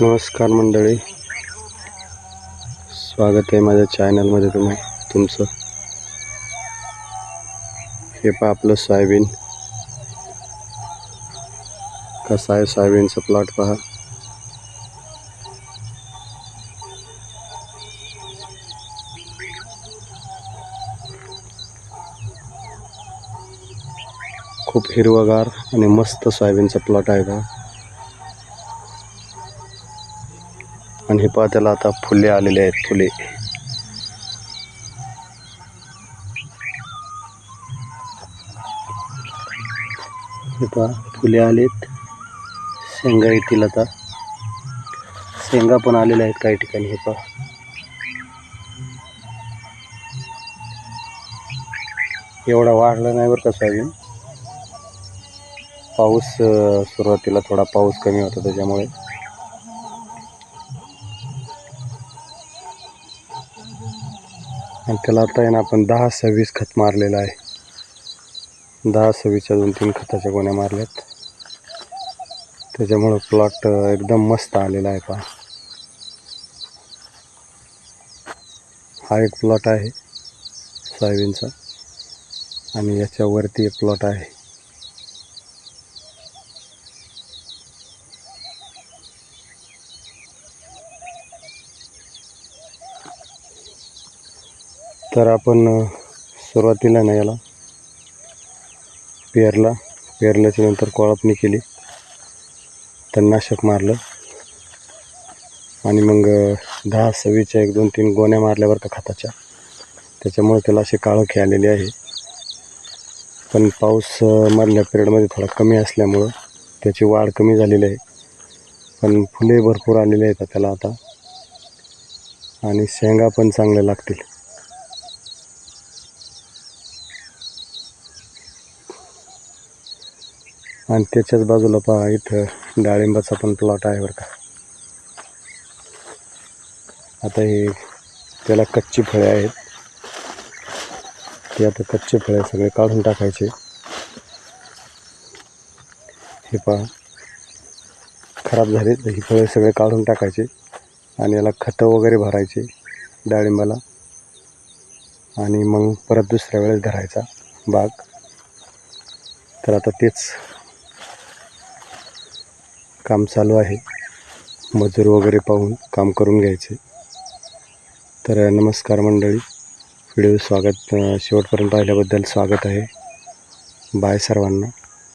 नमस्कार मंडळी. स्वागत आहे माझ्या चॅनलमध्ये तुम्ही तुमचं. हे पहा आपलं सोयाबीन. कसं आहे सोयाबीनचं प्लॉट पहा. खूप हिरवगार आणि मस्त सोयाबीनचा प्लॉट आहे पहा. आणि हे पहा त्याला आता फुले आलेले आहेत फुले. हे पहा फुले आलेत. शेंगा येतील आता. शेंगा पण आलेल्या आहेत काही ठिकाणी हे पहा. एवढा वाढला नाही बरं का सोयाबीन. पाऊस सुरुवातीला थोडा पाऊस कमी होता त्याच्यामुळे. आणि त्याला आता आहे ना आपण दहा सव्वीस खत मारलेलं आहे. दहा सव्वीसच्या दोन तीन खताच्या गोण्या मारल्यात. त्याच्यामुळं प्लॉट एकदम मस्त आलेला आहे पहा. हा एक प्लॉट आहे सोयाबीनचा. आणि याच्यावरती एक प्लॉट आहे. तर आपण सुरुवातीला ना याला पेरला. पेरल्याच्या नंतर कोळपणी केली. तणनाशक मारलं. आणि मग दहा सव्वीच्या एक दोन तीन गोण्या मारल्यावर का खताच्या. त्याच्यामुळे त्याला अशी काळोखी आलेली आहे. पण पाऊस मधल्या पिरियडमध्ये थोडा कमी असल्यामुळं त्याची वाढ कमी झालेली आहे. पण फुले भरपूर आलेले आहेत त्याला आता. आणि शेंगा पण चांगल्या लागतील. आणि त्याच्याच बाजूला पहा इथं डाळिंबाचा पण प्लॉट आहे बरं का. आता हे त्याला कच्ची फळे आहेत. ते आता कच्चे फळे सगळे काढून टाकायचे. हे पहा खराब झाले तर ही फळे सगळे काढून टाकायचे आणि याला खतं वगैरे भरायचे डाळिंबाला. आणि मग परत दुसऱ्या वेळेस धरायचा बाग. तर आता तेच काम चालू आहे. मजूर वगैरे पाहून काम करून घ्यायचे. तर नमस्कार मंडळी. व्हिडिओ स्वागत शेवटपर्यंत पाहिल्याबद्दल स्वागत आहे. बाय सर्वांना.